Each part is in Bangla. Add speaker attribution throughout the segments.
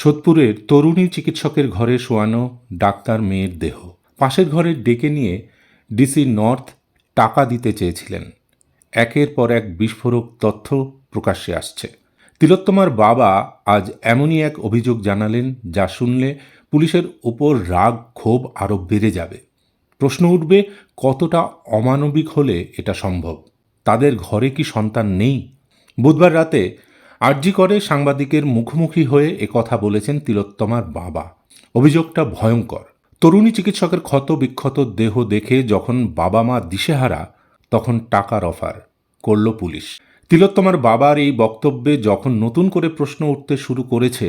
Speaker 1: সোদপুরের তরুণী চিকিৎসকের ঘরে শোয়ানো ডাক্তার মেয়ের দেহ। পাশের ঘরে ডেকে নিয়ে ডিসি নর্থ টাকা দিতে চেয়েছিলেন। একের পর এক বিস্ফোরক তথ্য প্রকাশ্যে আসছে। তিলোত্তমার বাবা আজ এমনই এক অভিযোগ জানালেন, যা শুনলে পুলিশের ওপর রাগ, ক্ষোভ আরও বেড়ে যাবে। প্রশ্ন উঠবে, কতটা অমানবিক হলে এটা সম্ভব? তাদের ঘরে কি সন্তান নেই? বুধবার রাতে আরজি করে সাংবাদিকের মুখোমুখি হয়ে একথা বলেছেন তিলোত্তমার বাবা। অভিযোগটা ভয়ঙ্কর। তরুণী চিকিৎসকের ক্ষত বিক্ষত দেহ দেখে যখন বাবা মা দিশেহারা, তখন টাকার অফার করল পুলিশ। তিলোত্তমার বাবার এই বক্তব্যে যখন নতুন করে প্রশ্ন উঠতে শুরু করেছে,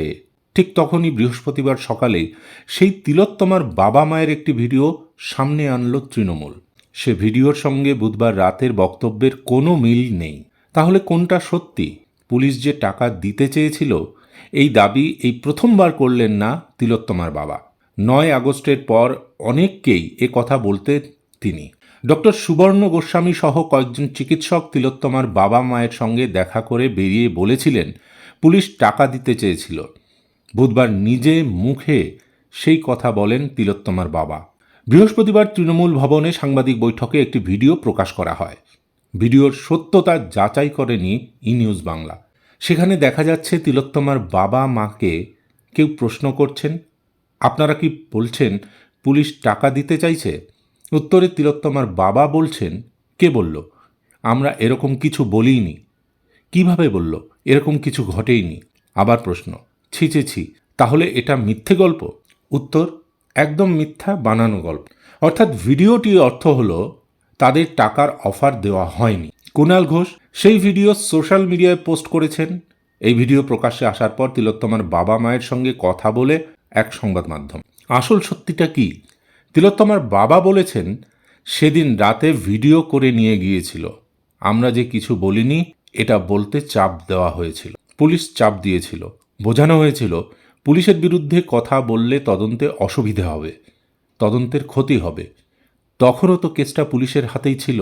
Speaker 1: ঠিক তখনই বৃহস্পতিবার সকালে সেই তিলোত্তমার বাবা মায়ের একটি ভিডিও সামনে আনল তৃণমূল। সে ভিডিওর সঙ্গে বুধবার রাতের বক্তব্যের কোনো মিল নেই। তাহলে কোনটা সত্যি? পুলিশ যে টাকা দিতে চেয়েছিল, এই দাবি এই প্রথমবার করলেন না তিলোত্তমার বাবা। নয় আগস্টের পর অনেককেই এ কথা বলতে তিনি। ডক্টর সুবর্ণ গোস্বামী সহ কয়েকজন চিকিৎসক তিলোত্তমার বাবা মায়ের সঙ্গে দেখা করে বেরিয়ে বলেছিলেন, পুলিশ টাকা দিতে চেয়েছিল। বুধবার নিজে মুখে সেই কথা বলেন তিলোত্তমার বাবা। বৃহস্পতিবার তৃণমূল ভবনে সাংবাদিক বৈঠকে একটি ভিডিও প্রকাশ করা হয়। ভিডিওর সত্যতা যাচাই করেনি ই নিউজ বাংলা। সেখানে দেখা যাচ্ছে তিলোত্তমার বাবা মাকে কেউ প্রশ্ন করছেন, আপনারা কি বলছেন পুলিশ টাকা দিতে চাইছে? উত্তরে তিলোত্তমার বাবা বলছেন, কে বলল? আমরা এরকম কিছু বলিনি। কীভাবে বলল? এরকম কিছু ঘটেইনি। আবার প্রশ্ন ছি, তাহলে এটা মিথ্যে গল্প? উত্তর, একদম মিথ্যা বানানো গল্প। অর্থাৎ ভিডিওটির অর্থ হলো তাদের টাকার অফার দেওয়া হয়নি। কুণাল ঘোষ সেই ভিডিও সোশ্যাল মিডিয়ায় পোস্ট করেছেন। এই ভিডিও প্রকাশ্যে আসার পর তিলোত্তমার বাবা মায়ের সঙ্গে কথা বলে এক সংবাদ মাধ্যম। আসল সত্যিটা কি? তিলোত্তমার বাবা বলেছেন, সেদিন রাতে ভিডিও করে নিয়ে গিয়েছিল। আমরা যে কিছু বলিনি, এটা বলতে চাপ দেওয়া হয়েছিল। পুলিশ চাপ দিয়েছিল। বোঝানো হয়েছিল, পুলিশের বিরুদ্ধে কথা বললে তদন্তে অসুবিধে হবে। তদন্তের ক্ষতি হবে। তখনও তো কেসটা পুলিশের হাতেই ছিল।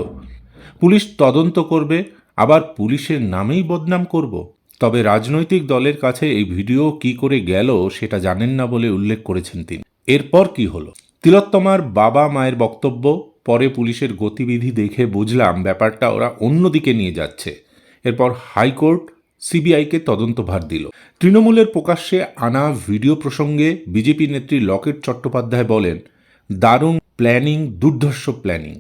Speaker 1: পুলিশ তদন্ত করবে, আবার পুলিশের নামেই বদনাম করব। তবে রাজনৈতিক দলের কাছে এই ভিডিও কি করে গেল সেটা জানেন না বলে উল্লেখ করেছেন তিনি। এরপর কি হলো? তিলোত্তমার বাবা মায়ের বক্তব্য, পরে পুলিশের গতিবিধি দেখে বুঝলাম ব্যাপারটা ওরা অন্যদিকে নিয়ে যাচ্ছে। এরপর হাইকোর্ট সিবিআইকে তদন্তভার দিল। তৃণমূলের প্রকাশ্যে আনা ভিডিও প্রসঙ্গে বিজেপি নেত্রী লকেট চট্টোপাধ্যায় বলেন, দারুণ প্ল্যানিং, দুর্ধর্ষ প্ল্যানিং।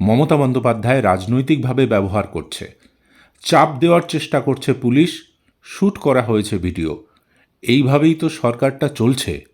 Speaker 1: মমতা বন্দ্যোপাধ্যায় রাজনৈতিকভাবে ব্যবহার করছে। চাপ দেওয়ার চেষ্টা করছে পুলিশ শ্যুট করা হয়েছে ভিডিও। এইভাবেই তো সরকারটা চলছে।